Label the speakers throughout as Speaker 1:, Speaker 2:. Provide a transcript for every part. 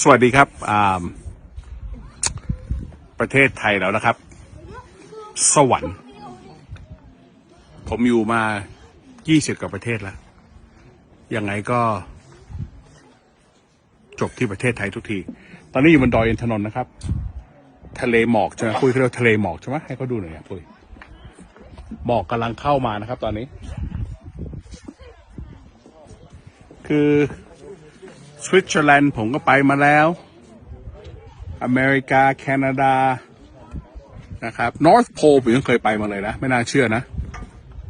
Speaker 1: สวัสดีครับ ประเทศไทยแล้วนะครับ สวรรค์ ผมอยู่มา20กว่าประเทศแล้ว ยังไงก็จบที่ประเทศไทยทุกที ตอนนี้อยู่บนดอยอินทนนท์นะครับ ทะเลหมอกใช่ไหมปุ้ยเขาเรียกทะเลหมอกใช่ไหมให้เขาดูหน่อยครับปุ้ยหมอกกำลังเข้ามานะครับ ตอนนี้ คือ สวิตเซอร์แลนด์ผมก็ไปมาแล้ว อเมริกา แคนาดา นะครับ North Pole ผมยังเคยไปมาเลยนะ ไม่น่าเชื่อนะ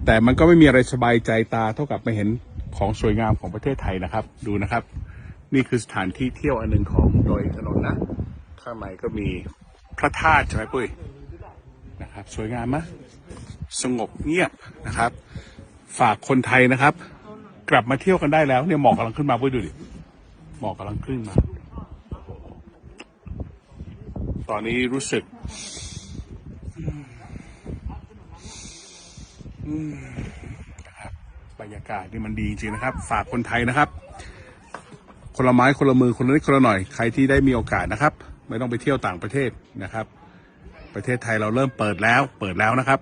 Speaker 1: แต่มันก็ไม่มีอะไรสบายใจตาเท่ากับมาเห็นของสวยงามของประเทศไทยนะครับ ดูนะครับ นี่คือสถานที่เที่ยวอันหนึ่งของโดยอินนนะ ข้างในก็มีพระธาตุใช่ไหมปุ้ยนะครับ สวยงามมะสงบเงียบนะครับ ฝากคนไทยนะครับ กลับมาเที่ยวกันได้แล้วเนี่ยหมอกกำลังขึ้นมาปุ้ยดูดิ หมอกกำลังขึ้นมา ตอนนี้รู้สึกบบรรยากาศนี่มันดีจริงๆนะครับ ฝากคนไทยนะครับ คนละไม้คนละมือคนละนิดคนละหน่อย ใครที่ได้มีโอกาสนะครับ ไม่ต้องไปเที่ยวต่างประเทศนะครับ ประเทศไทยเราเริ่มเปิดแล้ว เปิดแล้วนะครับ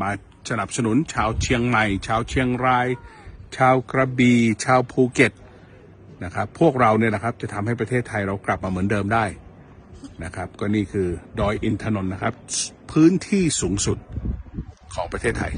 Speaker 1: มาสนับสนุนชาวเชียงใหม่ ชาวเชียงราย ชาวกระบี่ชาวภูเก็ต นะครับ พวกเราเนี่ยนะครับจะทำให้ประเทศไทยเรากลับมาเหมือนเดิมได้นะครับ ก็นี่คือดอยอินทนนท์นะครับ พื้นที่สูงสุดของประเทศไทย